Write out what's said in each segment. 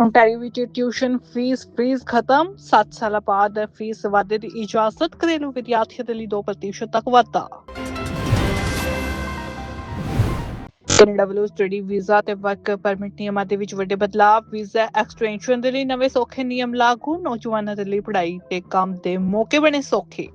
Ontario ਵਿੱਚ tuition fees freeze ਖਤਮ 7 ਸਾਲਾਂ ਬਾਅਦ ਫੀਸ ਵਾਧੇ ਦੀ ਇਜਾਜ਼ਤ, ਘਰੇਲੂ ਵਿਦਿਆਰਥੀਆਂ ਦੇ ਲਈ 2% ਤੱਕ ਵਾਧਾ। ਕੈਨੇਡਾ ਵੱਲੋਂ ਸਟੱਡੀ ਵੀਜ਼ਾ ਤੇ ਵਰਕ ਪਰਮਿਟ ਨਿਯਮਾਂ ਦੇ ਵਿੱਚ ਵੱਡੇ ਬਦਲਾਅ ਵੀਜ਼ਾ ਐਕਸਟੈਂਸ਼ਨ ਦੇ ਲਈ ਨਵੇਂ ਸੌਖੇ ਨਿਯਮ ਲਾਗੂ, ਨੌਜਵਾਨਾਂ ਦੇ ਲਈ ਪੜ੍ਹਾਈ ਤੇ ਕੰਮ ਦੇ ਮੌਕੇ ਬਣੇ ਸੌਖੇ।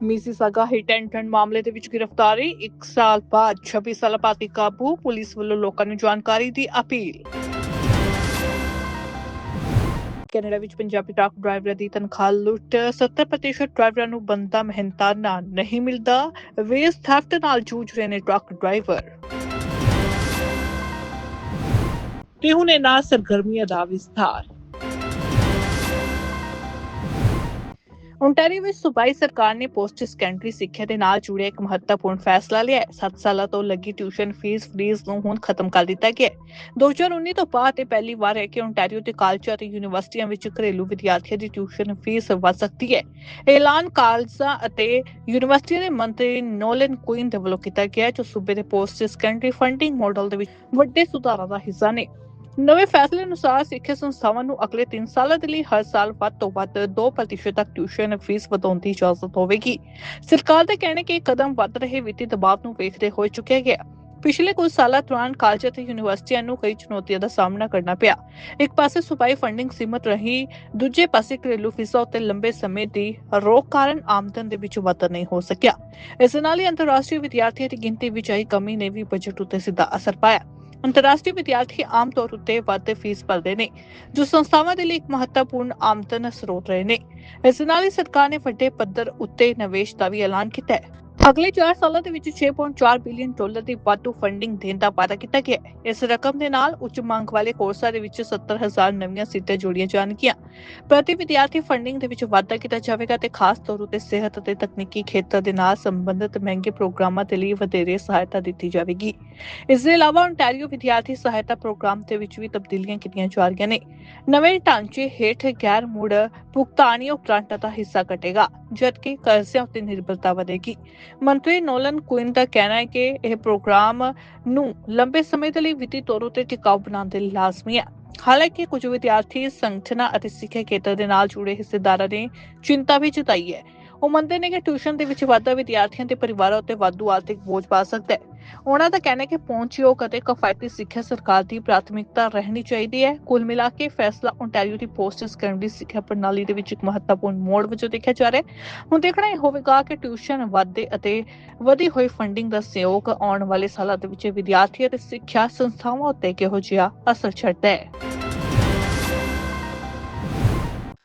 ਮਿਸੀਸਾਗਾ ਹਿੱਟ ਐਂਡ ਰਨ ਮਾਮਲੇ ਦੇ ਵਿੱਚ ਗ੍ਰਿਫਤਾਰੀ 1 ਸਾਲ ਬਾਅਦ 26 ਸਾਲਾ ਭਾਰਤੀ ਕਾਬੂ, ਪੁਲਿਸ ਵੱਲੋਂ ਲੋਕਾਂ ਨੂੰ ਜਾਣਕਾਰੀ ਦੀ ਅਪੀਲ। ਕੈਨੇਡਾ ਵਿੱਚ ਪੰਜਾਬੀ ਟਰੱਕ ਡਰਾਈਵਰਾਂ ਦੀ ਤਨਖਾਹ ਲੁੱਟ। 70% ਡਰਾਈਵਰਾਂ ਨੂੰ ਬੰਦਾ ਮਿਹਨਤਾਨਾ ਨਹੀਂ ਮਿਲਦਾ। ਵੇਸ ਥੈਫਟ ਨਾਲ ਜੂਝ ਰਹੇ ਨੇ ਟਰੱਕ ਡਰਾਈਵਰ। ਤੇ ਹੁਣ ਇਹਨਾਂ ਸਰਗਰਮੀਆਂ ਦਾ ਵਿਸਥਾਰ। ਓਨਟਾਰੀਓ ਵਿੱਚ ਸੂਬਾਈ ਸਰਕਾਰ ਨੇ ਪੋਸਟ ਸੈਕੰਡਰੀ ਸਿੱਖਿਆ ਦੇ ਨਾਲ ਜੁੜਿਆ ਇੱਕ ਮਹੱਤਵਪੂਰਨ ਫੈਸਲਾ ਲਿਆ ਹੈ। 7 ਸਾਲਾਂ ਤੋਂ ਲੱਗੀ ਟਿਊਸ਼ਨ ਫੀਸ ਫ੍ਰੀਜ਼ ਨੂੰ ਹੁਣ ਖਤਮ ਕਰ ਦਿੱਤਾ ਗਿਆ ਹੈ। 2019 ਤੋਂ ਬਾਅਦ ਇਹ ਪਹਿਲੀ ਵਾਰ ਹੈ ਕਿ ਓਨਟਾਰੀਓ ਦੇ ਕਾਲਜਾਂ ਅਤੇ ਯੂਨੀਵਰਸਿਟੀਆਂ ਵਿੱਚ ਘਰੇਲੂ ਵਿਦਿਆਰਥੀਆਂ ਦੀ ਟਿਊਸ਼ਨ ਫੀਸ ਵਧ ਸਕਦੀ ਹੈ। ਇਹ ਐਲਾਨ ਕਾਲਜਾਂ ਅਤੇ ਯੂਨੀਵਰਸਿਟੀਆਂ ਦੇ ਮੰਤਰੀ ਨੋਲਨ ਕੁਇਨ ਦੇ ਵੱਲੋਂ ਕੀਤਾ ਗਿਆ ਜੋ ਸੂਬੇ ਦੇ ਪੋਸਟ ਸੈਕੰਡਰੀ ਫੰਡਿੰਗ ਮਾਡਲ ਦੇ ਵਿੱਚ ਵੱਡੇ ਸੁਧਾਰਾਂ ਦਾ ਹਿੱਸਾ ਨੇ। ਨਵੇਂ ਫੈਸਲੇ ਅਨੁਸਾਰ ਸਿੱਖਿਆ ਸੰਸਥਾਵਾਂ ਨੂੰ ਅਗਲੇ 3 ਸਾਲਾਂ ਦੇ ਲਈ ਹਰ ਸਾਲ ਵੱਧ ਤੋਂ ਵੱਧ 2% ਤੱਕ ਟਿਊਸ਼ਨ ਫੀਸ ਵਧਾਉਣ ਦੀ ਇਜਾਜ਼ਤ ਹੋਵੇਗੀ। ਸਰਕਾਰ ਦਾ ਕਹਿਣਾ ਹੈ ਕਿ ਕਦਮ ਵੱਧ ਰਹੇ ਵਿੱਤੀ ਦਬਾਅ ਨੂੰ ਵੇਖਦੇ ਹੋਏ ਚੁੱਕਿਆ ਗਿਆ। ਪਿਛਲੇ ਕੁਝ ਸਾਲਾਂ ਦੌਰਾਨ ਕਾਲਜ ਅਤੇ ਯੂਨੀਵਰਸਿਟੀਆਂ ਨੂੰ ਕਈ ਚੁਣੌਤੀਆਂ ਦਾ ਸਾਹਮਣਾ ਕਰਨਾ ਪਿਆ। ਇੱਕ ਪਾਸੇ ਸੂਬਾਈ ਫੰਡਿੰਗ ਸੀਮਤ ਰਹੀ, ਦੂਜੇ ਪਾਸੇ ਘਰੇਲੂ ਫੀਸਾਂ ਉੱਤੇ ਲੰਬੇ ਸਮੇਂ ਦੀ ਰੋਕ ਕਾਰਨ ਆਮਦਨ ਦੇ ਵਿੱਚ ਵਾਧਾ ਨਹੀਂ ਹੋ ਸਕਿਆ। ਇਸ ਨਾਲ ਹੀ ਅੰਤਰਰਾਸ਼ਟਰੀ ਵਿਦਿਆਰਥੀਆਂ ਦੀ ਗਿਣਤੀ ਵਿੱਚ ਆਈ ਕਮੀ ਨੇ ਵੀ ਬਜਟ ਉੱਤੇ ਸਿੱਧਾ ਅਸਰ ਪਾਇਆ। ਅੰਤਰਰਾਸ਼ਟਰੀ ਵਿਦਿਆਰਥੀ ਆਮ ਤੌਰ ਉੱਤੇ ਵੱਧ ਫੀਸ ਭਰਦੇ ਨੇ, ਜੋ ਸੰਸਥਾਵਾਂ ਦੇ ਲਈ ਇੱਕ ਮਹੱਤਵਪੂਰਨ ਆਮਦਨ ਸਰੋਤ ਰਹੇ ਨੇ। ਇਸ ਨਾਲ ਹੀ ਸਰਕਾਰ ਨੇ ਵੱਡੇ ਪੱਧਰ ਉੱਤੇ ਨਿਵੇਸ਼ ਦਾ ਵੀ ਐਲਾਨ ਕੀਤਾ ਹੈ। ਅਗਲੇ 4 ਸਾਲਾਂ ਦੇ ਵਿੱਚ 6.4 ਬਿਲੀਅਨ ਡਾਲਰ ਦੀ ਵਾਧੂ ਫੰਡਿੰਗ ਦੇਣ ਦਾ ਵਾਅਦਾ ਕੀਤਾ ਗਿਆ ਹੈ। ਇਸ ਰਕਮ ਦੇ ਨਾਲ ਉੱਚ ਮੰਗ ਵਾਲੇ ਕੋਰਸਾਂ ਦੇ ਵਿੱਚ 70000 ਨਵੀਆਂ ਸੀਟਾਂ ਜੋੜੀਆਂ ਜਾਣਗੀਆਂ। ਪ੍ਰਤੀ ਵਿਦਿਆਰਥੀ ਫੰਡਿੰਗ ਦੇ ਵਿੱਚ ਵਾਧਾ ਕੀਤਾ ਜਾਵੇਗਾ ਤੇ ਖਾਸ ਤੌਰ ਉੱਤੇ ਸਿਹਤ ਅਤੇ ਤਕਨੀਕੀ ਖੇਤਰ ਦੇ ਨਾਲ ਸੰਬੰਧਿਤ ਮਹਿੰਗੇ ਪ੍ਰੋਗਰਾਮਾਂ ਦੇ ਲਈ ਵਧੇਰੇ ਸਹਾਇਤਾ ਦਿੱਤੀ ਜਾਵੇਗੀ। ਇਸ ਦੇ ਇਲਾਵਾ ਓਨਟਾਰੀਓ ਵਿਦਿਆਰਥੀ ਸਹਾਇਤਾ ਪ੍ਰੋਗਰਾਮ ਦੇ ਵਿੱਚ ਵੀ ਤਬਦੀਲੀਆਂ ਕੀਤੀਆਂ ਜਾ ਰਹੀਆਂ ਨੇ। ਨਵੇਂ ਢਾਂਚੇ ਹੇਠ ਗੈਰ ਮੁੜ ਭੁਗਤਾਨੀਯੋਗ ਗ੍ਰਾਂਟਾਂ ਦਾ ਹਿੱਸਾ ਘਟੇਗਾ। ਜਦਕਿ ਕਰਜ਼ਿਆਂ ਉੱਤੇ ਨਿਰਭਰਤਾ ਵਧੇਗੀ। ਮੰਤਰੀ ਨੋਲਨ ਕੁਇਨ ਦਾ ਕਹਿਣਾ ਹੈ ਕਿ ਇਹ ਪ੍ਰੋਗਰਾਮ ਨੂੰ ਲੰਬੇ ਸਮੇਂ ਦੇ ਲਈ ਵਿੱਤੀ ਤੌਰ ਉਤੇ ਟਿਕਾਊ ਬਣਾਉਣ ਦੇ ਲਈ ਲਾਜ਼ਮੀ ਹੈ। ਹਾਲਾਂਕਿ ਕੁਝ ਵਿਦਿਆਰਥੀ, ਸੰਗਠਨਾਂ ਅਤੇ ਸਿੱਖਿਆ ਖੇਤਰ ਦੇ ਨਾਲ ਜੁੜੇ ਹਿੱਸੇਦਾਰਾਂ ਨੇ ਚਿੰਤਾ ਵੀ ਜਤਾਈ ਹੈ ਉਹ ਮੰਨਦੇ ਨੇ ਕਿ ਟਿਊਸ਼ਨ ਦੇ ਵਿੱਚ ਵਾਧਾ ਵਿਦਿਆਰਥੀਆਂ ਤੇ ਪਰਿਵਾਰਾਂ ਉੱਤੇ ਵਾਧੂ ਆਰਥਿਕ ਬੋਝ ਪਾ ਸਕਦਾ ਹੈ। ਉਹਨਾਂ ਦਾ ਕਹਿਣਾ ਹੈ ਕਿ ਪਹੁੰਚਯੋਗ ਅਤੇ ਕਿਫਾਇਤੀ ਸਿੱਖਿਆ ਸਰਕਾਰ ਦੀ ਪ੍ਰਾਥਮਿਕਤਾ ਰਹਿਣੀ ਚਾਹੀਦੀ ਹੈ। ਕੁੱਲ ਮਿਲਾ ਕੇ ਫੈਸਲਾ ਓਨਟਾਰੀਓ ਦੀ ਪੋਸਟ ਸੈਕੰਡਰੀ ਸਿੱਖਿਆ ਪ੍ਰਣਾਲੀ ਦੇ ਵਿੱਚ ਇੱਕ ਮਹੱਤਵਪੂਰਨ ਮੋੜ ਵਜੋਂ ਦੇਖਿਆ ਜਾ ਰਿਹਾ ਹੈ। ਹੁਣ ਦੇਖਣਾ ਇਹ ਹੋਵੇਗਾ ਕਿ ਟਿਊਸ਼ਨ ਵਾਧੇ ਅਤੇ ਵਧੀ ਹੋਈ ਫੰਡਿੰਗ ਦਾ ਸਹਿਯੋਗ ਆਉਣ ਵਾਲੇ ਸਾਲਾਂ ਦੇ ਵਿੱਚ ਵਿਦਿਆਰਥੀ ਅਤੇ ਸਿੱਖਿਆ ਸੰਸਥਾਵਾਂ ਉੱਤੇ ਕਿਹੋ ਜਿਹਾ ਅਸਰ ਛੱਡਦਾ ਹੈ।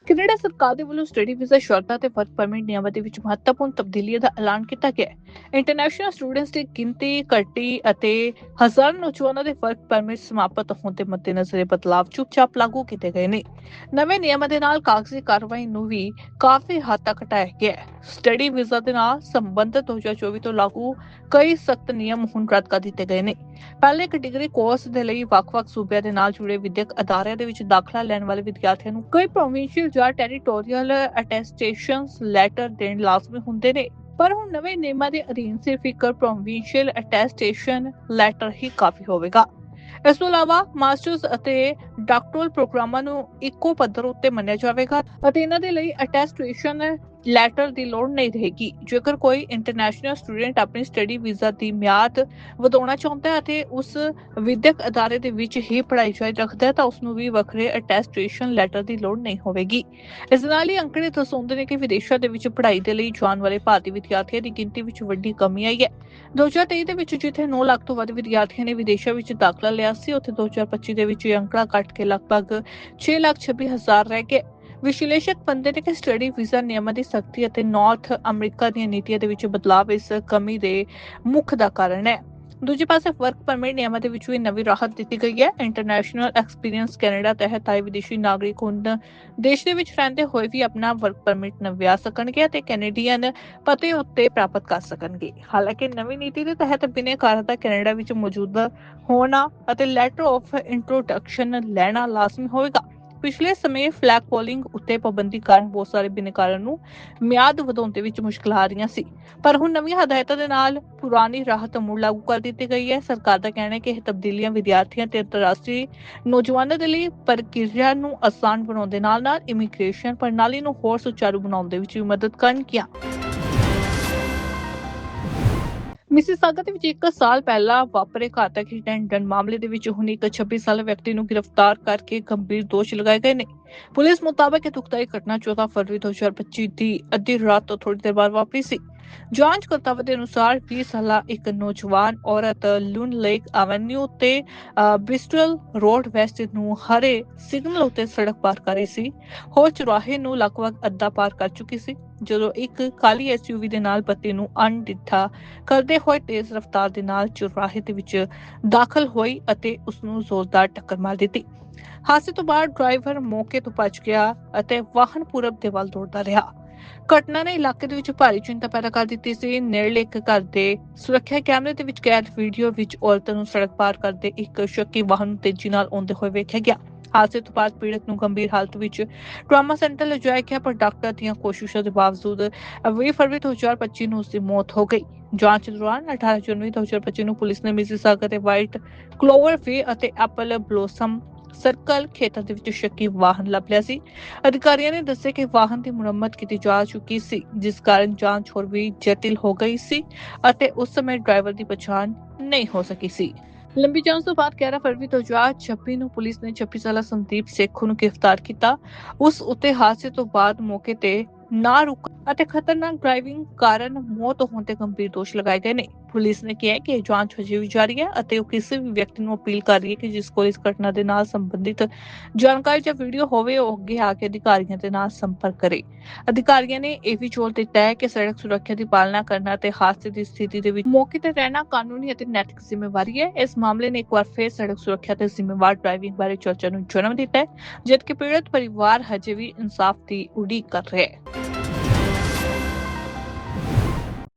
ਕੈਨੇਡਾ ਸਰਕਾਰ ਦੇ ਵੱਲੋਂ ਸਟੱਡੀ ਵੀਜ਼ਾ ਸ਼ਰਤਾਂ ਤੇ ਵਰਕ ਪਰਮਿਟ ਨਿਯਮਾਂ ਦੇ ਵਿੱਚ ਮਹੱਤਵਪੂਰਨ ਤਬਦੀਲੀਆਂ ਦਾ ਐਲਾਨ ਕੀਤਾ ਗਿਆ ਹੈ। ਇੰਟਰਨੈਸ਼ਨਲ ਸਟੂਡੈਂਟਸ ਦੀ ਗਿਣਤੀ ਘਟੀ ਅਤੇ ਹਜ਼ਾਰ ਨੌਜਵਾਨਾਂ ਦੇ ਵਰਕ ਪਰਮਿਟ ਸਮਾਪਤ ਹੋਣ ਦੇ ਮੱਦੇਨਜ਼ਰ ਇਹ ਬਦਲਾਅ ਚੁੱਪਚਾਪ ਲਾਗੂ ਕੀਤੇ ਗਏ ਨੇ। ਨਵੇਂ ਨਿਯਮਾਂ ਦੇ ਨਾਲ ਕਾਗਜ਼ੀ ਕਾਰਵਾਈ ਨੂੰ ਵੀ ਕਾਫੀ ਹੱਦ ਤੱਕ ਘਟਾਇਆ ਗਿਆ ਹੈ। ਸਟੱਡੀ ਵੀਜ਼ਾ ਦੇ ਨਾਲ ਸੰਬੰਧਿਤ 2024 ਤੋਂ ਲਾਗੂ ਕਈ ਸਖਤ ਨਿਯਮ ਹੁਣ ਰੱਦ ਕਰ ਦਿੱਤੇ ਗਏ ਨੇ। ਪਹਿਲੇ ਇੱਕ ਡਿਗਰੀ ਕੋਰਸ ਦੇ ਲਈ ਵੱਖ-ਵੱਖ ਸੂਬਿਆਂ ਦੇ ਨਾਲ ਜੁੜੇ ਵਿਦਿਅਕ ਅਦਾਰਿਆਂ ਦੇ ਵਿੱਚ ਦਾਖਲਾ ਲੈਣ ਵਾਲੇ ਵਿਦਿਆਰਥੀਆਂ ਨੂੰ ਕਈ ਪ੍ਰੋਵਿੰਸ਼ੀਅਲ ਜਾਂ ਟੈਰੀਟੋਰੀਅਲ ਅਟੈਸਟੇਸ਼ਨਸ ਲੈਟਰ ਦੇਣ ਲਾਜ਼ਮੀ ਹੁੰਦੇ ਨੇ, ਪਰ ਹੁਣ ਨਵੇਂ ਨਿਯਮਾਂ ਦੇ ਅਧੀਨ ਸਿਰਫ ਇੱਕ ਪ੍ਰੋਵਿੰਸ਼ੀਅਲ ਅਟੈਸਟੇਸ਼ਨ ਲੈਟਰ ਹੀ ਕਾਫੀ ਹੋਵੇਗਾ। ਇਸ ਤੋਂ ਇਲਾਵਾ ਮਾਸਟਰਸ ਅਤੇ ਡਾਕਟਰਲ ਪ੍ਰੋਗਰਾਮਾਂ ਨੂੰ ਇੱਕੋ ਪੱਧਰ ਉੱਤੇ ਮੰਨਿਆ ਜਾਵੇਗਾ ਅਤੇ ਇਹਨਾਂ ਦੇ ਲਈ ਅਟੈਸਟੇਸ਼ਨ ਲੈਟਰ ਦੀ ਲੋੜ ਨਹੀਂ ਰਹੇਗੀ। ਜੇਕਰ ਕੋਈ ਇੰਟਰਨੈਸ਼ਨਲ ਸਟੂਡੈਂਟ ਆਪਣੀ ਸਟੱਡੀ ਵੀਜ਼ਾ ਦੀ ਮਿਆਦ ਵਧਾਉਣਾ ਚਾਹੁੰਦਾ ਹੈ ਅਤੇ ਉਸ ਵਿਦਿਅਕ ਅਦਾਰੇ ਦੇ ਵਿੱਚ ਹੀ ਪੜ੍ਹਾਈ ਜਾਰੀ ਰੱਖਦਾ ਹੈ ਤਾਂ ਉਸ ਨੂੰ ਵੀ ਵੱਖਰੇ ਅਟੈਸਟੇਸ਼ਨ ਲੈਟਰ ਦੀ ਲੋੜ ਨਹੀਂ ਹੋਵੇਗੀ। ਇਸ ਨਾਲ ਹੀ ਅੰਕੜੇ ਦਰਸਾਉਂਦੇ ਨੇ ਕਿ ਵਿਦੇਸ਼ਾਂ ਦੇ ਵਿੱਚ ਪੜ੍ਹਾਈ ਦੇ ਲਈ ਜਾਣ ਵਾਲੇ ਭਾਰਤੀ ਵਿਦਿਆਰਥੀਆਂ ਦੀ ਗਿਣਤੀ ਵਿੱਚ ਵੱਡੀ ਕਮੀ ਆਈ ਹੈ। 2023 ਦੇ ਵਿੱਚ ਜਿੱਥੇ 9 ਲੱਖ ਤੋਂ ਵੱਧ ਵਿਦਿਆਰਥੀਆਂ ਨੇ ਵਿਦੇਸ਼ਾਂ ਵਿੱਚ ਦਾਖਲਾ ਲਿਆ ਸੀ, ਉੱਥੇ 2025 ਦੇ ਵਿੱਚ ਇਹ ਅੰਕੜਾ ਘਟ ਕੇ ਲਗਭਗ 6 ਲੱਖ 26 ਹਜ਼ਾਰ ਰਹਿ ਗਿਆ ਵਿਸ਼ਲੇਸ਼ਕ ਮੰਨਦੇ ਨੇ ਕਿ ਸਟੱਡੀ ਵੀਜ਼ਾ ਨਿਯਮਾਂ ਦੀ ਸਖਤੀ ਅਤੇ ਨਾਰਥ ਅਮਰੀਕਾ ਦੀਆਂ ਨੀਤੀਆਂ ਦੇ ਵਿੱਚ ਬਦਲਾਅ ਇਸ ਕਮੀ ਦੇ ਮੁੱਖ ਦਾ ਕਾਰਨ ਹੈ। ਦੂਜੇ ਪਾਸੇ ਵਰਕ ਪਰਮਿਟ ਨਿਯਮਾਂ ਦੇ ਵਿੱਚ ਵੀ ਨਵੀਂ ਰਾਹਤ ਦਿੱਤੀ ਗਈ ਹੈ। ਇੰਟਰਨੈਸ਼ਨਲ ਐਕਸਪੀਰੀਅੰਸ ਕੈਨੇਡਾ ਤਹਿਤ ਆਏ ਵਿਦੇਸ਼ੀ ਨਾਗਰਿਕ ਹੁਣ ਦੇਸ਼ ਦੇ ਵਿੱਚ ਰਹਿੰਦੇ ਹੋਏ ਵੀ ਆਪਣਾ ਵਰਕ ਪਰਮਿਟ ਨਵਿਆ ਸਕਣਗੇ ਅਤੇ ਕੈਨੇਡੀਅਨ ਪਤੇ ਉੱਤੇ ਪ੍ਰਾਪਤ ਕਰ ਸਕਣਗੇ। ਹਾਲਾਂਕਿ ਨਵੀਂ ਨੀਤੀ ਦੇ ਤਹਿਤ ਬਿਨੇਕਾਰ ਦਾ ਕੈਨੇਡਾ ਵਿੱਚ ਮੌਜੂਦਾ ਹੋਣਾ ਅਤੇ ਲੈਟਰ ਆਫ ਇੰਟਰੋਡਕਸ਼ਨ ਲੈਣਾ ਲਾਜ਼ਮੀ ਹੋਵੇਗਾ। ਪਿਛਲੇ ਸਮੇਂ ਫਲੈਗ ਪੋਲਿੰਗ ਉੱਤੇ ਪਾਬੰਦੀ ਕਾਰਨ ਬਹੁਤ ਸਾਰੇ ਬਿਨੇਕਾਰਾਂ ਨੂੰ ਮਿਆਦ ਵਧਾਉਣ ਦੇ ਵਿੱਚ ਮੁਸ਼ਕਲਾਂ ਆ ਰਹੀਆਂ ਸੀ। ਪਰ ਹੁਣ ਨਵੀਆਂ ਹਦਾਇਤਾਂ ਦੇ ਨਾਲ ਪੁਰਾਣੀ ਰਾਹਤ ਮੁੜ ਲਾਗੂ ਕਰ ਦਿੱਤੀ ਗਈ ਹੈ। ਸਰਕਾਰ ਦਾ ਕਹਿਣਾ ਹੈ ਕਿ ਇਹ ਤਬਦੀਲੀਆਂ ਵਿਦਿਆਰਥੀਆਂ ਤੇ ਅੰਤਰਰਾਸ਼ਟਰੀ ਨੌਜਵਾਨਾਂ ਦੇ ਲਈ ਪ੍ਰਕਿਰਿਆ ਨੂੰ ਆਸਾਨ ਬਣਾਉਣ ਦੇ ਨਾਲ-ਨਾਲ ਇਮੀਗ੍ਰੇਸ਼ਨ ਪ੍ਰਣਾਲੀ ਨੂੰ ਹੋਰ ਸੁਚਾਰੂ ਬਣਾਉਣ ਦੇ ਵਿੱਚ ਵੀ ਮਦਦ ਕਰਨਗੀਆਂ। ਮਿਸਿਸਾਗਾ ਦੇ ਵਿੱਚ ਇੱਕ ਸਾਲ ਪਹਿਲਾਂ ਵਾਪਰੇ ਘਾਤਕ ਹਿਟੈਂਡਨ ਮਾਮਲੇ ਦੇ ਵਿੱਚ ਹੁਣ ਇੱਕ 26 ਸਾਲਾ ਵਿਅਕਤੀ ਨੂੰ ਗ੍ਰਿਫਤਾਰ ਕਰਕੇ ਗੰਭੀਰ ਦੋਸ਼ ਲਗਾਏ ਗਏ ਨੇ। ਪੁਲਿਸ ਮੁਤਾਬਕ ਇਹ ਦੁਖਦਾਈ ਘਟਨਾ 14 ਫਰਵਰੀ 2025 ਦੀ ਅੱਧੀ ਰਾਤ ਤੋਂ ਥੋੜੀ ਦੇਰ ਬਾਅਦ ਵਾਪਰੀ ਸੀ। ਜਾਂਚ ਕਰਤਾਵਾਂ ਦੇ ਅਨੁਸਾਰ 20 ਸਾਲਾ ਇੱਕ ਨੌਜਵਾਨ ਔਰਤ ਲੂਨ ਲੇਕ ਐਵੇਨਿਊ ਤੇ ਅ, ਰੋਡ ਵੈਸਟ ਨੂੰ ਹਰੇ ਸਿਗਨਲ ਉੱਤੇ ਸੜਕ ਪਾਰ ਕਰ ਰਹੀ ਸੀ। ਹੋਰ ਚੁਰਾਹੇ ਨੂੰ ਲਗਭਗ ਅੱਧਾ ਪਾਰ ਕਰ ਚੁੱਕੀ ਸੀ ਜਦੋਂ ਇੱਕ ਕਾਲੀ ਐਸਯੂਵੀ ਦੇ ਨਾਲ ਪਤੀ ਨੂੰ ਅਣਡਿੱਠਾ ਕਰਦੇ ਹੋਏ ਤੇਜ਼ ਰਫ਼ਤਾਰ ਦੇ ਨਾਲ ਚੁਰਾਹੇ ਦੇ ਵਿੱਚ ਦਾਖਲ ਹੋਈ ਅਤੇ ਉਸ ਨੂੰ ਜ਼ੋਰਦਾਰ ਟੱਕਰ ਮਾਰ ਦਿੱਤੀ। ਹਾਦਸੇ ਤੋਂ ਬਾਅਦ ਡਰਾਈਵਰ ਮੌਕੇ ਤੋਂ ਭੱਜ ਗਿਆ ਅਤੇ ਵਾਹਨ ਪੂਰਬ ਦੇ ਵੱਲ ਦੌੜਦਾ ਰਿਹਾ। ਘਟਨਾ ਨੇ ਇਲਾਕੇ ਦੇ ਵਿੱਚ ਭਾਰੀ ਚਿੰਤਾ ਪੈਦਾ ਕਰ ਦਿੱਤੀ ਸੀ। ਨੇੜਲੇ ਇੱਕ ਘਰ ਦੇ ਸੁਰੱਖਿਆ ਕੈਮਰੇ ਦੇ ਵਿੱਚ ਕੈਦ ਵੀਡੀਓ ਵਿੱਚ ਔਰਤ ਨੂੰ ਸੜਕ ਪਾਰ ਕਰਦੇ ਇੱਕ ਸ਼ੱਕੀ ਵਾਹਨ ਨੂੰ ਤੇਜ਼ੀ ਨਾਲ ਆਉਂਦੇ ਹੋਏ ਵੇਖਿਆ ਗਿਆ। ਹਾਦਸੇ ਤੋਂ ਬਾਅਦ ਪੀੜਤ ਨੂੰ ਗੰਭੀਰ ਹਾਲਤ ਵਿੱਚ ਟਰਾਮਾ ਸੈਂਟਰ ਲਿਜਾਇਆ ਗਿਆ, ਪਰ ਡਾਕਟਰ ਦੀਆਂ ਕੋਸ਼ਿਸ਼ਾਂ ਦੇ ਬਾਵਜੂਦ 20 ਫਰਵਰੀ 2025 ਨੂੰ ਉਸ ਦੀ ਮੌਤ ਹੋ ਗਈ। ਜਾਂਚ ਦੌਰਾਨ 18 ਜਨਵਰੀ 2025 ਨੂੰ ਪੁਲਿਸ ਨੇ ਮਿਸੀਸਾਗਾ ਦੇ ਵਾਈਟ ਕਲੋਵਰ ਫੀ ਅਤੇ ਐਪਲ ਬਲੋਸਮ ਸਰਕਲ ਖੇਤਰ ਦੇ ਵਿੱਚ ਸ਼ੱਕੀ ਵਾਹਨ ਲੱਭ ਲਿਆ ਸੀ। ਅਧਿਕਾਰੀਆਂ ਨੇ ਦੱਸਿਆ ਕਿ ਵਾਹਨ ਦੀ ਮੁਰੰਮਤ ਕੀਤੀ ਜਾ ਚੁੱਕੀ ਸੀ, ਜਿਸ ਕਾਰਨ ਜਾਂਚ ਹੋਰ ਵੀ ਜਟਿਲ ਹੋ ਗਈ ਸੀ ਅਤੇ ਉਸ ਸਮੇਂ ਡਰਾਈਵਰ ਦੀ ਪਛਾਣ ਨਹੀਂ ਹੋ ਸਕੀ ਸੀ। ਲੰਬੀ ਜਾਂਚ ਤੋਂ ਬਾਅਦ 11 ਫਰਵਰੀ 2026 ਨੂੰ ਪੁਲਿਸ ਨੇ 26 ਸਾਲਾ ਸੰਦੀਪ ਸੇਖੂ ਨੂੰ ਗ੍ਰਿਫਤਾਰ ਕੀਤਾ। ਉਸ ਉੱਤੇ ਹਾਦਸੇ ਤੋਂ ਬਾਅਦ ਮੌਕੇ ਤੇ ਨਾ ਰੁਕ ਅਤੇ ਖਤਰਨਾਕ ਡਰਾਈਵਿੰਗ ਕਾਰਨ ਮੌਤ ਹੋਣ ਤੇ ਗੰਭੀਰ ਦੋਸ਼ ਲਗਾਏ ਗਏ ਨੇ। ਪੁਲਿਸ ਨੇ ਕਿਹਾ ਕਿ ਜਾਂਚ ਹਜੇ ਵੀ ਜਾਰੀ ਹੈ ਅਤੇ ਉਹ ਕਿਸੇ ਵੀ ਵਿਅਕਤੀ ਨੂੰ ਅਪੀਲ ਕਰ ਰਹੀ ਹੈ ਕਿ ਜਿਸ ਕੋਲ ਇਸ ਘਟਨਾ ਦੇ ਨਾਲ ਸੰਬੰਧਿਤ ਜਾਣਕਾਰੀ ਜਾਂ ਵੀਡੀਓ ਹੋਵੇ, ਉਹ ਅੱਗੇ ਆ ਕੇ ਅਧਿਕਾਰੀਆਂ ਦੇ ਨਾਲ ਸੰਪਰਕ ਕਰੇ। ਅਧਿਕਾਰੀਆਂ ਨੇ ਇਹ ਵੀ ਜ਼ੋਰ ਦਿੱਤਾ ਹੈ ਕਿ ਸੜਕ ਸੁਰੱਖਿਆ ਦੀ ਪਾਲਣਾ ਕਰਨਾ ਤੇ ਹਾਦਸੇ ਦੀ ਸਥਿਤੀ ਦੇ ਵਿੱਚ ਮੌਕੇ ਤੇ ਰਹਿਣਾ ਕਾਨੂੰਨੀ ਅਤੇ ਨੈਤਿਕ ਜ਼ਿੰਮੇਵਾਰੀ ਹੈ। ਇਸ ਮਾਮਲੇ ਨੇ ਇੱਕ ਵਾਰ ਫਿਰ ਸੜਕ ਸੁਰੱਖਿਆ ਤੇ ਜ਼ਿੰਮੇਵਾਰ ਡਰਾਈਵਿੰਗ ਬਾਰੇ ਚਰਚਾ ਨੂੰ ਜਨਮ ਦਿੱਤਾ ਹੈ, ਜਦਕਿ ਪੀੜਤ ਪਰਿਵਾਰ ਹਜੇ ਵੀ ਇਨਸਾਫ ਦੀ ਉਡੀਕ ਕਰ ਰਿਹਾ ਹੈ।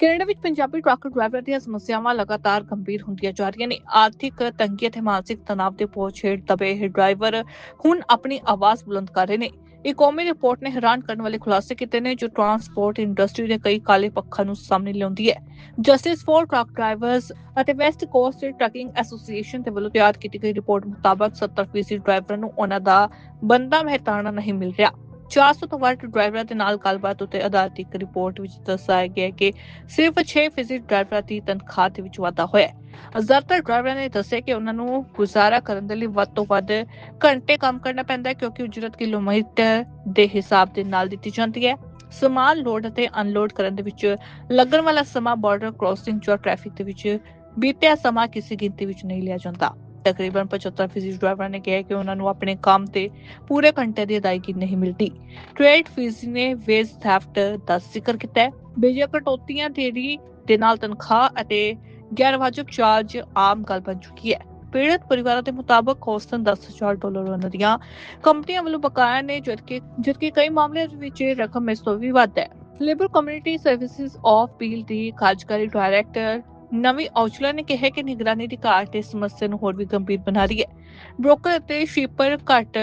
ਕੈਨੇਡਾ ਵਿੱਚ ਪੰਜਾਬੀ ਟਰੱਕ ਡਰਾਈਵਰ ਦੀਆਂ ਸਮੱਸਿਆਵਾਂ ਲਗਾਤਾਰ ਗੰਭੀਰ ਹੁੰਦੀਆਂ ਜਾ ਰਹੀਆਂ ਨੇ। ਆਰਥਿਕ ਤੰਗੀ ਅਤੇ ਮਾਨਸਿਕ ਤਣਾਅ ਦੇ ਬੋਝ ਹੇਠ ਦਬੇ ਇਹ ਡਰਾਈਵਰ ਹੁਣ ਆਪਣੀ ਆਵਾਜ਼ ਬੁਲੰਦ ਕਰ ਰਹੇ ਨੇ। ਇੱਕ ਕੌਮੀ ਰਿਪੋਰਟ ਨੇ ਹੈਰਾਨ ਕਰਨ ਵਾਲੇ ਖੁਲਾਸੇ ਕੀਤੇ ਨੇ ਜੋ ਟਰਾਂਸਪੋਰਟ ਇੰਡਸਟਰੀ ਦੇ ਕਈ ਕਾਲੇ ਪੱਖਾਂ ਨੂੰ ਸਾਹਮਣੇ ਲਿਆਉਂਦੀ ਹੈ। ਜਸਟਿਸ ਫॉर ਟਰੱਕ ਡਰਾਈਵਰਸ ਅਤੇ ਵੈਸਟ ਕੋਸਟ ਟਰੱਕਿੰਗ ਐਸੋਸੀਏਸ਼ਨ ਦੇ ਵੱਲੋਂ ਤਿਆਰ ਕੀਤੀ ਗਈ ਰਿਪੋਰਟ ਮੁਤਾਬਕ 70% ਡਰਾਈਵਰਾਂ ਨੂੰ ਉਹਨਾਂ ਦਾ ਬੰਦਾ ਮਹਿਤਾਨਾ ਨਹੀਂ ਮਿਲ ਰਿਹਾ। 400 ਤੋਂ ਵੱਧ ਡਰਾਈਵਰਾਂ ਦੇ ਨਾਲ ਗੱਲਬਾਤ ਉੱਤੇ ਆਧਾਰਿਤ ਇੱਕ ਰਿਪੋਰਟ ਵਿੱਚ ਦਰਸਾਇਆ ਗਿਆ ਕਿ ਸਿਰਫ 6% ਡਰਾਈਵਰਾਂ ਦੀ ਤਨਖਾਹ ਦੇ ਵਿੱਚ ਵਾਧਾ ਹੋਇਆ ਹੈ। ਜ਼ਿਆਦਾਤਰ ਡਰਾਈਵਰਾਂ ਨੇ ਦੱਸਿਆ ਕਿ ਉਹਨਾਂ ਨੂੰ ਗੁਜ਼ਾਰਾ ਕਰਨ ਦੇ ਲਈ ਵੱਧ ਤੋਂ ਵੱਧ ਘੰਟੇ ਕੰਮ ਕਰਨਾ ਪੈਂਦਾ ਹੈ, ਕਿਉਂਕਿ ਉਜਰਤ ਕਿਲੋਮੀਟਰ ਦੇ ਹਿਸਾਬ ਦੇ ਨਾਲ ਦਿੱਤੀ ਜਾਂਦੀ ਹੈ। ਸਮਾਨ ਲੋਡ ਅਤੇ ਅਨਲੋਡ ਕਰਨ ਦੇ ਵਿੱਚ ਲੱਗਣ ਵਾਲਾ ਸਮਾਂ ਬਾਰਡਰ ਕ੍ਰਾਸਿੰਗ ਜਾਂ ਟ੍ਰੈਫਿਕ ਦੇ ਵਿੱਚ ਬੀਤਿਆ ਸਮਾਂ ਕਿਸੇ ਗਿਣਤੀ ਵਿੱਚ ਨਹੀਂ ਲਿਆ ਜਾਂਦਾ। ਤਕਰੀਬਨ 75% ਡਰਾਈਵਰਾਂ ਨੇ ਕਿਹਾ ਕਿ ਉਹਨਾਂ ਨੂੰ ਆਪਣੇ ਕੰਮ ਤੇ ਪੂਰੇ ਘੰਟੇ ਦੀ ਅਦਾਇਗੀ ਨਹੀਂ ਮਿਲਦੀ। ਟ੍ਰੇਡ ਫੀਸ ਨੇ ਵੇਜ ਥੈਫਟ ਦਾ ਜ਼ਿਕਰ ਕੀਤਾ ਹੈ। ਬੇਜਾ ਕਟੌਤੀਆਂ ਦੇਰੀ ਦੇ ਨਾਲ ਤਨਖਾਹ ਅਤੇ ਗੈਰ ਵਾਜਬ ਚਾਰਜ ਆਮ ਗੱਲ ਬਣ ਚੁੱਕੀ ਹੈ। ਪੀੜਤ ਪਰਿਵਾਰਾਂ ਦੇ ਮੁਤਾਬਕ ਔਸਤਨ 10000 ਡਾਲਰ ਉਹਨਾਂ ਦੀਆਂ ਕੰਪਨੀਆਂ ਵੱਲੋਂ ਬਕਾਇਆ ਨੇ, ਜਦਕਿ ਜਦਕਿ ਕਈ ਮਾਮਲਿਆਂ ਵਿੱਚ ਇਹ ਰਕਮ ਇਸ ਤੋਂ ਵੀ ਵੱਧ ਹੈ। Labour community services of Peel ਦੀ ਕਾਰਜਕਾਰੀ ਡਾਇਰੈਕਟਰ ਨਵੀਂ ਔਜਲਾ ਨੇ ਕਿਹਾ ਕਿ ਨਿਗਰਾਨੀ ਦੀ ਘਾਟ ਇਸ ਸਮੱਸਿਆ ਨੂੰ ਹੋਰ ਵੀ ਗੰਭੀਰ ਬਣਾ ਰਹੀ ਹੈ। ਬ੍ਰੋਕਰ ਅਤੇ ਸ਼ੀਪਰ ਘੱਟ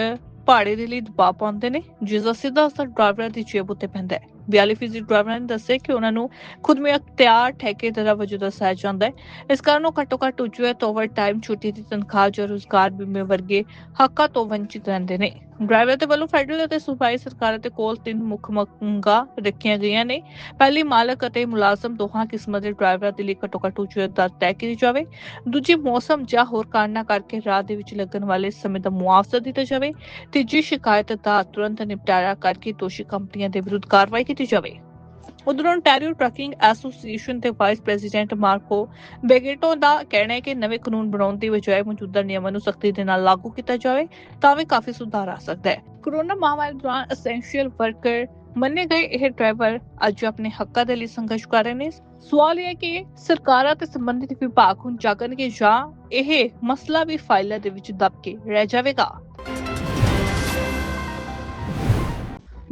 ਭਾੜੇ ਦੇ ਲਈ ਦਬਾਅ ਪਾਉਂਦੇ ਨੇ, ਜਿਸ ਦਾ ਸਿੱਧਾ ਅਸਰ ਡਰਾਈਵਰਾਂ ਦੀ ਜੇਬ ਉੱਤੇ ਪੈਂਦਾ ਹੈ। 42 ਫੀਸਦੀ ਡਰਾਈਵਰਾਂ ਨੇ ਦੱਸਿਆ ਕਿ ਉਹਨਾਂ ਨੂੰ ਖੁਦ ਮੁਖਤਿਆਰ ਠੇਕੇਦਾਰਾਂ ਵਜੋਂ ਦਰਸਾਇਆ ਜਾਂਦਾ ਹੈ। ਇਸ ਕਾਰਨ ਉਹ ਘੱਟੋ ਘੱਟ ਉਜਰਤ ਓਵਰ ਟਾਈਮ ਛੁੱਟੀ ਦੀ ਤਨਖਾਹ ਜਾਂ ਰੁਜ਼ਗਾਰ ਬੀਮੇ ਵਰਗੇ ਹੱਕਾਂ ਤੋਂ ਵੰਚਿਤ ਰਹਿੰਦੇ ਨੇ। ਡਰਾਈਵਰ ਦੇ ਵੱਲੋਂ ਫੈਡਰਲ ਅਤੇ ਸੂਬਾਈ ਸਰਕਾਰਾਂ ਦੇ ਕੋਲ ਤਿੰਨ ਮੁੱਖ ਮੰਗਾਂ ਰੱਖੀਆਂ ਗਈਆਂ ਨੇ। ਪਹਿਲੀ, ਮਾਲਕ ਅਤੇ ਮੁਲਾਜ਼ਮ ਦੋਹਾਂ ਕਿਸਮਾਂ ਦੇ ਡਰਾਈਵਰਾਂ ਦੇ ਲਈ ਘੱਟੋ ਘੱਟ ਉਜਰਤ ਦਰ ਤੈਅ ਕੀਤੀ ਜਾਵੇ। ਦੂਜੀ, ਮੌਸਮ ਜਾਂ ਹੋਰ ਕਾਰਨਾਂ ਕਰਕੇ ਰਾਹ ਦੇ ਵਿੱਚ ਲੱਗਣ ਵਾਲੇ ਸਮੇਂ ਦਾ ਮੁਆਵਜ਼ਾ ਦਿੱਤਾ ਜਾਵੇ। ਤੀਜੀ, ਸ਼ਿਕਾਇਤ ਦਾ ਤੁਰੰਤ ਨਿਪਟਾਰਾ ਕਰਕੇ ਦੋਸ਼ੀ ਕੰਪਨੀਆਂ ਦੇ ਵਿਰੁੱਧ ਕਾਰਵਾਈ ਕੀਤੀ ਜਾਵੇ। ਉਧਰ ontario ਟਰੱਕਿੰਗ ਐਸੋਸੀਏਸ਼ਨ ਦੇ ਵਾਈਸ ਪ੍ਰੈਜ਼ੀਡੈਂਟ ਮਾਰਕੋ ਬੇਗੇਟੋ ਦਾ ਕਹਿਣਾ ਹੈ ਕਿ ਨਵੇਂ ਕਾਨੂੰਨ ਬਣਾਉਣ ਦੀ ਬਜਾਏ ਮੌਜੂਦਾ ਨਿਯਮਾਂ ਨੂੰ ਸਖਤੀ ਦੇ ਨਾਲ ਲਾਗੂ ਕੀਤਾ ਜਾਵੇ, ਤਾਂ ਵੀ ਕਾਫੀ ਸੁਧਾਰ ਆ ਸਕਦਾ ਹੈ। ਕੋਰੋਨਾ ਮਹਾਮਾਰੀ ਦੌਰਾਨ ਐਸੈਂਸ਼ੀਅਲ ਵਰਕਰ ਮੰਨੇ ਗਏ ਇਹ ਡਰਾਈਵਰ ਅੱਜ ਆਪਣੇ ਹੱਕਾਂ ਦੇ ਲਈ ਸੰਘਰਸ਼ ਕਰ ਰਹੇ ਨੇ। ਸਵਾਲ ਇਹ ਹੈ ਕਿ ਸਰਕਾਰਾਂ ਤੇ ਸੰਬੰਧਿਤ ਵਿਭਾਗ ਹੁਣ ਜਾਗਣਗੇ ਜਾਂ ਇਹ ਮਸਲਾ ਵੀ ਫਾਈਲਾਂ ਦੇ ਵਿੱਚ ਦਬ ਕੇ ਰਹਿ ਜਾਵੇਗਾ।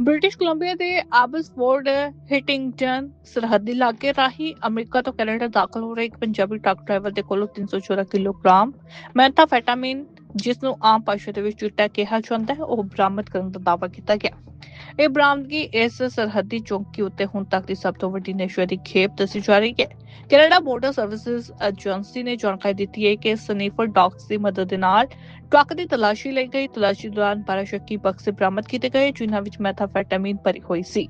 ਬ੍ਰਿਟਿਸ਼ ਕੋਲੰਬੀਆ ਦੇ ਆਬਸਫੋਰਡ ਹਿਟਿੰਗਟਨ ਸਰਹੱਦੀ ਇਲਾਕੇ ਰਾਹੀਂ ਅਮਰੀਕਾ ਤੋਂ ਕੈਨੇਡਾ ਦਾਖਲ ਹੋ ਰਹੇ ਇੱਕ ਪੰਜਾਬੀ ਟਰੱਕ ਡਰਾਈਵਰ ਦੇ ਕੋਲੋਂ 314 ਕਿਲੋਗ੍ਰਾਮ ਮੈਥਾਫੈਟਾਮੀਨ ਜਿਸ ਨੂੰ ਆਮ ਭਾਸ਼ਾ ਦੇ ਵਿੱਚ ਚਿੱਟਾ ਕਿਹਾ ਜਾਂਦਾ ਹੈ, ਉਹ ਬਰਾਮਦ ਕਰਨ ਦਾ ਦਾਅਵਾ ਕੀਤਾ ਗਿਆ। ਇਹ ਬਰਾਮਦਗੀ ਇਸ ਸਰਹੱਦੀ ਚੌਂਕੀ ਉੱਤੇ ਹੁਣ ਤੱਕ ਦੀ ਸਭ ਤੋਂ ਵੱਡੀ ਨਸ਼ੇ ਖੇਪ ਦੱਸੀ ਜਾ ਰਹੀ ਹੈ। ਕੈਨੇਡਾ ਬੋਰਡਰ ਸਰਵਿਸਿਜ਼ ਏਜੰਸੀ ਨੇ ਜਾਣਕਾਰੀ ਦਿੱਤੀ ਹੈ ਕਿ ਸਨੀਫਰ ਡੌਗਸ ਦੀ ਮਦਦ ਦੇ ਨਾਲ ਟਰੱਕ ਦੀ ਤਲਾਸ਼ੀ ਲਈ ਗਈ। ਤਲਾਸ਼ੀ ਦੌਰਾਨ 12 ਸ਼ੱਕੀ ਬਕਸੇ ਬਰਾਮਦ ਕੀਤੇ ਗਏ, ਜਿਨ੍ਹਾਂ ਵਿੱਚ ਮੈਥਾਫੈਟਾਮੀਨ ਭਰੀ ਹੋਈ ਸੀ।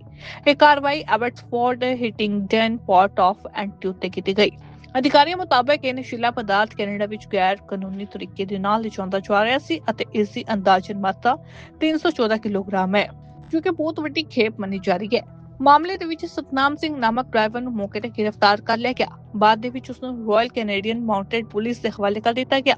ਇਹ ਕਾਰਵਾਈ Abbotsford Huntingdon port of entry ਉੱਤੇ ਕੀਤੀ ਗਈ। ਅਧਿਕਾਰੀਆਂ ਮੁਤਾਬਕ ਇਹ ਨਸ਼ੀਲਾ ਪਦਾਰਥ ਕੈਨੇਡਾ ਵਿੱਚ ਗੈਰ ਕਾਨੂੰਨੀ ਤਰੀਕੇ ਦੇ ਨਾਲ ਲਿਜਾਂਦਾ ਜਾ ਰਿਹਾ ਸੀ ਅਤੇ ਇਸ ਦੀ ਅੰਦਾਜ਼ਨ ਮਾਤਰਾ 314 ਕਿਲੋਗ੍ਰਾਮ ਹੈ, ਜੋ ਕਿ ਬਹੁਤ ਵੱਡੀ ਖੇਪ ਮੰਨੀ ਜਾ ਰਹੀ ਹੈ। ਮਾਮਲੇ ਦੇ ਵਿੱਚ ਸਤਨਾਮ ਸਿੰਘ ਨਾਮਕ ਡਰਾਈਵਰ ਨੂੰ ਮੌਕੇ ਤੇ ਗ੍ਰਿਫਤਾਰ ਕਰ ਲਿਆ ਗਿਆ। ਬਾਅਦ ਦੇ ਵਿੱਚ ਉਸ ਨੂੰ ਰਾਇਲ ਕੈਨੇਡੀਅਨ ਮਾਊਂਟਡ ਪੁਲਿਸ ਦੇ ਹਵਾਲੇ ਕਰ ਦਿੱਤਾ ਗਿਆ।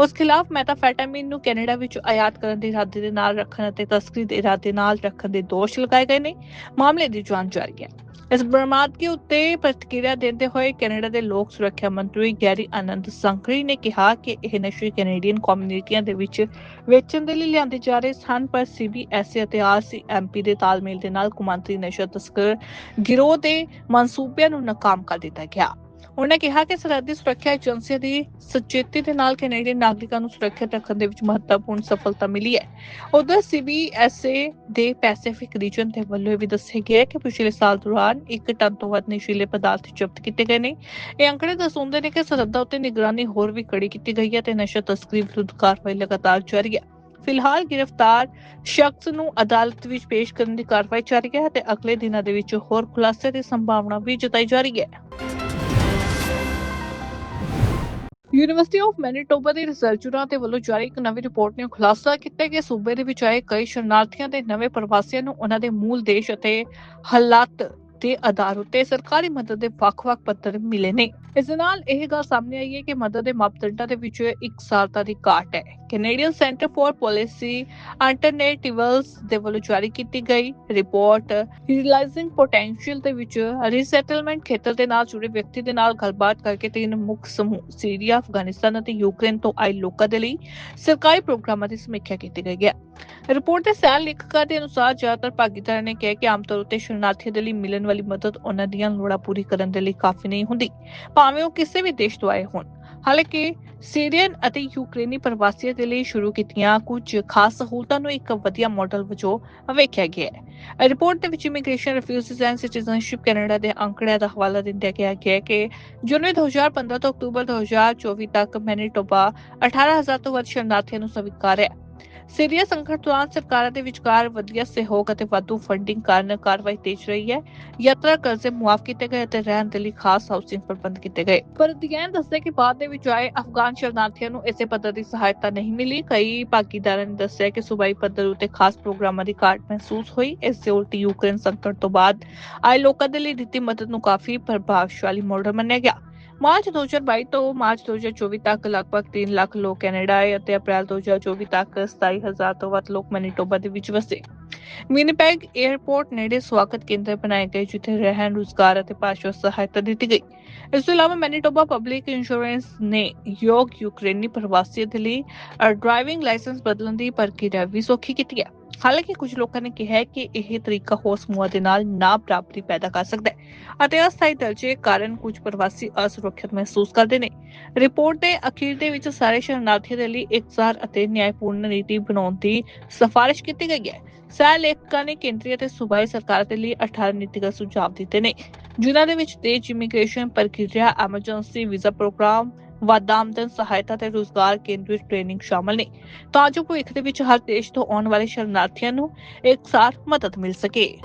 ਉਸ ਖਿਲਾਫ ਮੈਥਾਫੈਟਾਮੀਨ ਨੂੰ ਕੈਨੇਡਾ ਵਿੱਚ ਆਯਾਤ ਕਰਨ ਦੇ ਇਰਾਦੇ ਦੇ ਨਾਲ ਰੱਖਣ ਅਤੇ ਤਸਕਰੀ ਦੇ ਇਰਾਦੇ ਨਾਲ ਰੱਖਣ ਦੇ ਦੋਸ਼ ਲਗਾਏ ਗਏ ਨੇ। ਮਾਮਲੇ ਦੀ ਜਾਂਚ ਜਾਰੀ ਹੈ। ਇਸ ਬਰਾਮਦਗੀ ਉੱਤੇ ਪ੍ਰਤੀਕਿਰਿਆ ਦਿੰਦੇ ਹੋਏ ਕੈਨੇਡਾ ਦੇ ਲੋਕ ਸੁਰੱਖਿਆ ਮੰਤਰੀ ਗੈਰੀ ਆਨੰਦ ਸੰਕਰੀ ਨੇ ਕਿਹਾ ਕਿ ਇਹ ਨਸ਼ੇ ਕੈਨੇਡੀਅਨ ਕਮਿਊਨਿਟੀਆਂ ਦੇ ਵਿੱਚ ਵੇਚਣ ਦੇ ਲਈ ਲਿਆਂਦੇ ਜਾ ਰਹੇ ਸਨ, ਪਰ ਸੀਬੀਐਸਈ ਅਤੇ ਆਰਸੀਐਮਪੀ ਦੇ ਤਾਲਮੇਲ ਦੇ ਨਾਲ ਕੁਮਾਂਤਰੀ ਨਸ਼ਾ ਤਸਕਰ ਗਿਰੋਹ ਦੇ ਮਨਸੂਬਿਆਂ ਨੂੰ ਨਾਕਾਮ ਕਰ ਦਿੱਤਾ ਗਿਆ। ਉਹਨੇ ਕਿਹਾ ਕਿ ਸਰਹੱਦੀ ਸੁਰੱਖਿਆ ਏਜੰਸੀਆਂ ਦੀ ਸੁਚੇਤੀ ਦੇ ਨਾਲ ਕੈਨੇਡੀਅਨ ਨਾਗਰਿਕਾਂ ਨੂੰ ਸੁਰੱਖਿਅਤ ਰੱਖਣ ਦੇ ਵਿੱਚ ਮਹੱਤਵਪੂਰਨ ਸਫਲਤਾ ਮਿਲੀ ਹੈ। ਉਧਰ ਸੀਬੀਐਸਏ ਦੇ ਪੈਸੀਫਿਕ ਰੀਜਨ ਦੇ ਵੱਲੋਂ ਇਹ ਵੀ ਦੱਸਿਆ ਗਿਆ ਹੈ ਕਿ ਪਿਛਲੇ ਸਾਲ ਦੌਰਾਨ 1 ਟਨ ਤੋਂ ਵੱਧ ਨਸ਼ੀਲੇ ਪਦਾਰਥ ਜ਼ਬਤ ਕੀਤੇ ਗਏ ਨੇ। ਇਹ ਅੰਕੜੇ ਦਰਸਾਉਂਦੇ ਨੇ ਕਿ ਸਰਹੱਦਾਂ ਉੱਤੇ ਨਿਗਰਾਨੀ ਹੋਰ ਵੀ ਕੜੀ ਕੀਤੀ ਗਈ ਹੈ ਤੇ ਨਸ਼ਾ ਤਸਕਰੀ ਵਿਰੁੱਧ ਕਾਰਵਾਈ ਲਗਾਤਾਰ ਜਾਰੀ ਹੈ। ਫਿਲਹਾਲ ਗ੍ਰਿਫਤਾਰ ਸ਼ਖਸ ਨੂੰ ਅਦਾਲਤ ਵਿੱਚ ਪੇਸ਼ ਕਰਨ ਦੀ ਕਾਰਵਾਈ ਜਾਰੀ ਹੈ ਤੇ ਅਗਲੇ ਦਿਨਾਂ ਦੇ ਵਿੱਚ ਹੋਰ ਖੁਲਾਸੇ ਦੀ ਸੰਭਾਵਨਾ ਵੀ ਜਤਾਈ ਜਾ ਰਹੀ ਹੈ। ਯੂਨੀਵਰਸਿਟੀ ਆਫ ਮੈਨੀਟੋਬਾ ਦੇ ਰਿਸਰਚਰਾਂ ਦੇ ਵੱਲੋਂ ਜਾਰੀ ਇੱਕ ਨਵੀਂ ਰਿਪੋਰਟ ਨੇ ਖੁਲਾਸਾ ਕੀਤਾ ਕਿ ਸੂਬੇ ਦੇ ਵਿੱਚ ਆਏ ਕਈ ਸ਼ਰਨਾਰਥੀਆਂ ਦੇ ਨਵੇਂ ਪ੍ਰਵਾਸੀਆਂ ਨੂੰ ਉਹਨਾਂ ਦੇ ਮੂਲ ਦੇਸ਼ ਅਤੇ ਹਾਲਾਤ ਦੇ ਆਧਾਰ ਉੱਤੇ ਸਰਕਾਰੀ ਮਦਦ ਦੇ ਵੱਖ-ਵੱਖ ਪੱਤਰ ਮਿਲੇ ਨੇ। ਇਸ ਨਾਲ ਇਹ ਗੱਲ ਸਾਹਮਣੇ ਆਈ ਹੈ ਕਿ ਮਦਦ ਦੇ ਮਾਪਦੰਡਾਂ ਦੇ ਵਿੱਚ ਇੱਕ ਸਾਲਤਾ ਦੀ ਘਾਟ ਹੈ। Canadian centre for policy alternatives ਦੇ ਵੱਲੋਂ ਜਾਰੀ ਕੀਤੀ ਗਈ ਰਿਪੋਰਟ ਰਿਅਲਾਈਜ਼ਿੰਗ ਪੋਟੈਂਸ਼ੀਅਲ ਦੇ ਵਿੱਚ ਰੀਸੈਟਲਮੈਂਟ ਖੇਤਰ ਦੇ ਨਾਲ ਜੁੜੇ ਵਿਅਕਤੀ ਦੇ ਨਾਲ ਗੱਲਬਾਤ ਕਰਕੇ ਤਿੰਨ ਮੁੱਖ ਸਮੂਹ ਸੀਰੀਆ ਅਫਗਾਨਿਸਤਾਨ ਅਤੇ ਯੂਕਰੇਨ ਤੋਂ ਆਏ ਲੋਕਾਂ ਦੇ ਲਈ ਸਰਕਾਰੀ ਪ੍ਰੋਗਰਾਮਾਂ ਦੀ ਸਮੀਖਿਆ ਕੀਤੀ ਗਈ ਹੈ। ਰਿਪੋਰਟ ਦੇ ਸਹਿ ਲੇਖਕਾਂ ਦੇ ਅਨੁਸਾਰ ਜ਼ਿਆਦਾਤਰ ਭਾਗੀਦਾਰਾਂ ਨੇ ਕਿਹਾ ਕਿ ਆਮ ਤੌਰ ਉੱਤੇ ਸ਼ਰਨਾਰਥੀਆਂ ਦੇ ਲਈ ਮਿਲਣ ਵਾਲੀ ਮਦਦ ਉਹਨਾਂ ਦੀਆਂ ਲੋੜਾਂ ਪੂਰੀ ਕਰਨ ਦੇ ਲਈ ਕਾਫੀ ਨਹੀਂ ਹੁੰਦੀ, ਭਾਵੇਂ ਉਹ ਕਿਸੇ ਵੀ ਦੇਸ਼ ਤੋਂ ਆਏ ਹੋਣ। ਹਾਲਾਂਕਿ ਸੀਰੀਅਨ ਅਤੇ ਯੂਕਰੇਨੀ ਪ੍ਰਵਾਸੀਆਂ ਦੇ ਲਈ ਸ਼ੁਰੂ ਕੀਤੀਆਂ ਕੁਝ ਖਾਸ ਸਹੂਲਤਾਂ ਨੂੰ ਇੱਕ ਵਧੀਆ ਮਾਡਲ ਵਜੋਂ ਵੇਖਿਆ ਗਿਆ ਹੈ। ਰਿਪੋਰਟ ਦੇ ਵਿੱਚ immigration refugees and citizenship Canada ਦੇ ਅੰਕੜਿਆਂ ਦਾ ਹਵਾਲਾ ਦਿੰਦਿਆਂ ਕਿਹਾ ਗਿਆ ਹੈ ਕਿ ਜਨਵਰੀ 2015 ਤੋਂ ਅਕਤੂਬਰ 2024 ਤੱਕ ਮੈਨੀਟੋਬਾ 18000 ਤੋਂ ਵੱਧ ਸ਼ਰਨਾਰਥੀਆਂ ਨੂੰ ਸਵੀਕਾਰ ਸੀਰੀਆ ਸੰਕਟ ਦੌਰਾਨ ਸਰਕਾਰਾਂ ਦੇ ਵਿਚਕਾਰ ਵਧੀਆ ਸਹਿਯੋਗ ਅਤੇ ਵਾਧੂ ਫੰਡਿੰਗ ਕਾਰਨ ਕਾਰਵਾਈ ਤੇਜ਼ ਰਹੀ ਹੈ। ਯਾਤਰਾ ਕਰਜ਼ੇ ਮੁਆਫ ਕੀਤੇ ਗਏ ਅਤੇ ਰਹਿਣ ਦੇ ਲਈ ਖਾਸ ਹਾਊਸਿੰਗ ਪ੍ਰਬੰਧ ਕੀਤੇ ਗਏ। ਪਰ ਅਧਿਐਨ ਦੱਸਦੇ ਕਿ ਬਾਅਦ ਦੇ ਵਿੱਚ ਆਏ ਅਫਗਾਨ ਸ਼ਰਨਾਰਥੀਆਂ ਨੂੰ ਇਸੇ ਪੱਧਰ ਦੀ ਸਹਾਇਤਾ ਨਹੀਂ ਮਿਲੀ। ਕਈ ਭਾਗੀਦਾਰਾਂ ਨੇ ਦੱਸਿਆ ਕਿ ਸੂਬਾਈ ਪੱਧਰ ਉਤੇ ਖਾਸ ਪ੍ਰੋਗਰਾਮਾਂ ਦੀ ਘਾਟ ਮਹਿਸੂਸ ਹੋਈ। ਇਸ ਦੇ ਉਲਟ ਯੂਕਰੇਨ ਸੰਕਟ ਤੋਂ ਬਾਅਦ ਆਏ ਲੋਕਾਂ ਦੇ ਲਈ ਦਿੱਤੀ ਮਦਦ ਨੂੰ ਕਾਫੀ ਪ੍ਰਭਾਵਸ਼ਾਲੀ ਮੋਡਲ ਮੰਨਿਆ ਗਿਆ। ਮਾਰਚ 2022 ਤੋਂ ਮਾਰਚ 2024 ਤੱਕ ਲਗਭਗ 3 ਲੱਖ ਲੋਕ ਕੈਨੇਡਾ ਆਏ ਅਤੇ ਅਪ੍ਰੈਲ 2024 ਤੱਕ 27000 ਤੋਂ ਵੱਧ ਲੋਕ ਮੈਨੀਟੋਬਾ ਦੇ ਵਿੱਚ ਵਸੇ। ਵਿਨੀਪੈਗ 에ਅਰਪੋਰਟ ਨੇੜੇ ਸਵਾਗਤ ਕੇਂਦਰ ਬਣਾਏ ਗਏ, ਜਿੱਥੇ ਰਹਿਣ, ਰੁਜ਼ਗਾਰ ਅਤੇ ਭਾਸ਼ਾ ਸਹਾਇਤਾ ਦਿੱਤੀ ਗਈ। ਇਸ ਤੋਂ ਇਲਾਵਾ ਮੈਨੀਟੋਬਾ ਪਬਲਿਕ ਇੰਸ਼ੋਰੈਂਸ ਨੇ ਯੋਗ ਯੂਕਰੇਨੀ ਪ੍ਰਵਾਸੀਆਂ ਦੇ ਲਈ ਡਰਾਈਵਿੰਗ ਲਾਇਸੈਂਸ ਬਦਲਣ ਦੀ ਪ੍ਰਕਿਰਿਆ ਵੀ ਸੌਖੀ ਕੀਤੀ ਹੈ। ਹਾਲਾਂਕਿ ਕੁਝ ਲੋਕਾਂ ਨੇ ਕਿਹਾ ਹੈ ਕਿ ਇਹ ਤਰੀਕਾ ਹੋਰ ਸਮੂਹਾਂ ਦੇ ਨਾਲ ਨਾ ਬਰਾਬਰੀ ਪੈਦਾ ਕਰ ਸਕਦਾ ਹੈ ਅਤੇ ਅਸਥਾਈ ਦਰਜੇ ਕਾਰਨ ਕੁਝ ਪ੍ਰਵਾਸੀ ਅਸੁਰੱਖਿਅਤ ਮਹਿਸੂਸ ਕਰਦੇ ਨੇ। ਰਿਪੋਰਟ ਦੇ ਅਖੀਰ ਦੇ ਵਿੱਚ ਸਾਰੇ ਸ਼ਰਨਾਰਥੀਆਂ ਦੇ ਲਈ ਇਕਸਾਰ ਅਤੇ ਨਿਆਂਪੂਰਨ ਨੀਤੀ ਬਣਾਉਣ ਦੀ ਸਿਫਾਰਿਸ਼ ਕੀਤੀ ਗਈ ਹੈ। ਸਹਿ ਲੇਖਕਾਂ ਨੇ ਕੇਂਦਰੀ ਅਤੇ ਸੂਬਾਈ ਸਰਕਾਰ ਦੇ ਲਈ 18 ਨੀਤੀਗਤ ਸੁਝਾਅ ਦਿੱਤੇ ਨੇ। ਜਿਨ੍ਹਾਂ ਦੇ ਵਿੱਚ ਤੇਜ਼ ਇਮੀਗ੍ਰੇਸ਼ਨ ਪ੍ਰਕਿਰਿਆ ਐਮਰਜੈਂਸੀ ਵੀਜ਼ਾ ਪ੍ਰੋਗਰਾਮ ਵਾਧਾ ਆਮਦਨ, ਸਹਾਇਤਾ ਤੇ ਰੋਜ਼ਗਾਰ ਕੇਂਦਰਿਤ ਟ੍ਰੇਨਿੰਗ ਸ਼ਾਮਲ ਨੇ। ਤਾਂ ਜੋ ਭਵਿੱਖ ਦੇ ਵਿੱਚ ਹਰ ਦੇਸ਼ ਤੋਂ ਆਉਣ ਵਾਲੇ ਸ਼ਰਨਾਰਥੀਆਂ ਨੂੰ ਇਕਸਾਰ ਮਦਦ ਮਿਲ ਸਕੇ।